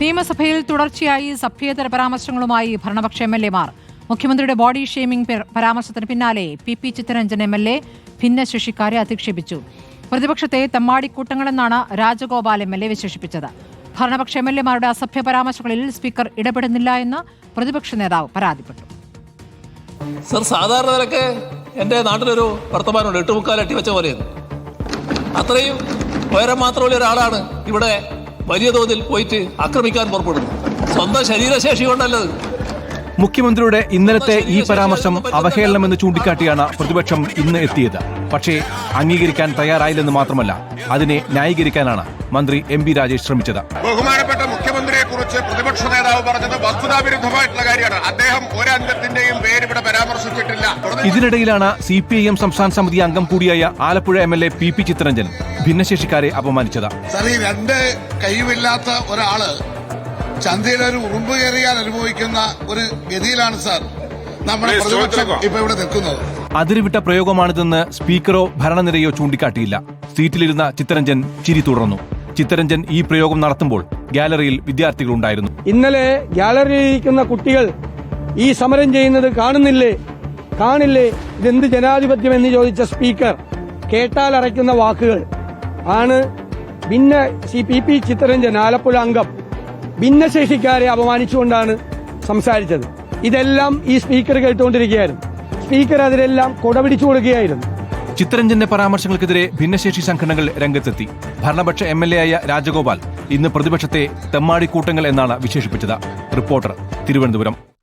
നിയമസഭയിൽ തുടർച്ചയായി സഭ്യേതര പരാമർശങ്ങളുമായി ഭരണപക്ഷ M L എമാർ. മുഖ്യമന്ത്രിയുടെ ബോഡി ഷെയ്മിംഗ് പരാമർശത്തിന് പിന്നാലെ P P Chitharanjan M L A ഭിന്നശേഷിക്കാരെ അധിക്ഷേപിച്ചു. പ്രതിപക്ഷത്തെ തെമ്മാടിക്കൂട്ടങ്ങളെന്നാണ് രാജഗോപാൽ എം എൽ എ വിശേഷിപ്പിച്ചത്. ഭരണപക്ഷ എം എൽ എമാരുടെ അസഭ്യ പരാമർശങ്ങളിൽ സ്പീക്കർ ഇടപെടുന്നില്ല എന്ന് പ്രതിപക്ഷ നേതാവ് പരാതിപ്പെട്ടു. സർ സാധാരണ നിലയ്ക്ക് എന്റെ നാട്ടിലൊരു വർത്തമാനമുണ്ട് എട്ടുമുക്കാൽ വെച്ച പോലെയാണ് അത്രയും ഉയരം മാത്രമുള്ള ഒരാളാണ് ഇവിടെ വലിയ തോതിൽ പോയിട്ട് ആക്രമിക്കാൻ പുറപ്പെടുന്നു. സ്വന്തം ശരീരശേഷി കൊണ്ടല്ലത്. മുഖ്യമന്ത്രിയുടെ ഇന്നലത്തെ ഈ പരാമർശം അവഹേളനമെന്ന് ചൂണ്ടിക്കാട്ടിയാണ് പ്രതിപക്ഷം ഇന്ന് എത്തിയത്. പക്ഷേ അംഗീകരിക്കാൻ തയ്യാറായില്ലെന്ന് മാത്രമല്ല അതിനെ ന്യായീകരിക്കാനാണ് മന്ത്രി എം പി രാജേഷ് ശ്രമിച്ചത്. ബഹുമാനപ്പെട്ട മുഖ്യമന്ത്രിയെ കുറിച്ച് പ്രതിപക്ഷ നേതാവ് പറഞ്ഞത് വസ്തുതാവിരുദ്ധമായിട്ടുള്ള കാര്യമാണ്. അദ്ദേഹം ഒരംഗത്തിന്റെയും പേര് പരാമർശിച്ചിട്ടില്ല ഇതിനിടയിലാണ് സി പി ഐ എം സംസ്ഥാന സമിതി അംഗം കൂടിയായ Alappuzha M L A P P Chitharanjan ഭിന്നശേഷിക്കാരെ അപമാനിച്ചത്. സാർ ഈ രണ്ട് കൈവില്ലാത്ത ഒരാൾ ചന്തയിൽ ഒരു ഉറുമ്പ് കയറിയാൽ അനുഭവിക്കുന്ന ഒരു ഗതിയിലാണ് സാർ നമ്മുടെ പ്രതിപക്ഷം. ഇപ്പൊ ഇവിടെ നിൽക്കുന്നത്. അതിരുവിട്ട പ്രയോഗമാണിതെന്ന് സ്പീക്കറോ ഭരണനിരയോ ചൂണ്ടിക്കാട്ടിയില്ല. സീറ്റിലിരുന്ന ചിത്തരഞ്ജൻ ചിരി തുടർന്നു. ചിത്തരഞ്ജൻ ഈ പ്രയോഗം നടത്തുമ്പോൾ ഗാലറിയിൽ വിദ്യാർത്ഥികളുണ്ടായിരുന്നു. ഇന്നലെ ഗാലറിയിൽ ഇരിക്കുന്ന കുട്ടികൾ ഈ സമരം ചെയ്യുന്നത് കാണുന്നില്ലേ? കാണില്ലേ? ഇതെന്ത് ജനാധിപത്യം എന്ന് ചോദിച്ച സ്പീക്കർ കേട്ടാൽ അറയ്ക്കുന്ന വാക്കുകൾ. ആണ് ഭിന്ന C P P Chittaranjan Alappuzha അംഗം ഭിന്നശേഷിക്കാരെ അപമാനിച്ചുകൊണ്ടാണ് സംസാരിച്ചത്. ഇതെല്ലാം ഈ സ്പീക്കർ കേട്ടുകൊണ്ടിരിക്കുകയായിരുന്നു. സ്പീക്കർ അതിലെല്ലാം കൊടപിടിച്ചു കൊടുക്കുകയായിരുന്നു. ചിത്തരഞ്ജന്റെ പരാമർശങ്ങൾക്കെതിരെ ഭിന്നശേഷി സംഘടനകൾ രംഗത്തെത്തി. ഭരണപക്ഷ എം എൽ എ ആയ രാജഗോപാൽ ഇന്ന് പ്രതിപക്ഷത്തെ തെമ്മാടിക്കൂട്ടങ്ങൾ എന്നാണ് വിശേഷിപ്പിച്ചത്. റിപ്പോർട്ടർ തിരുവനന്തപുരം.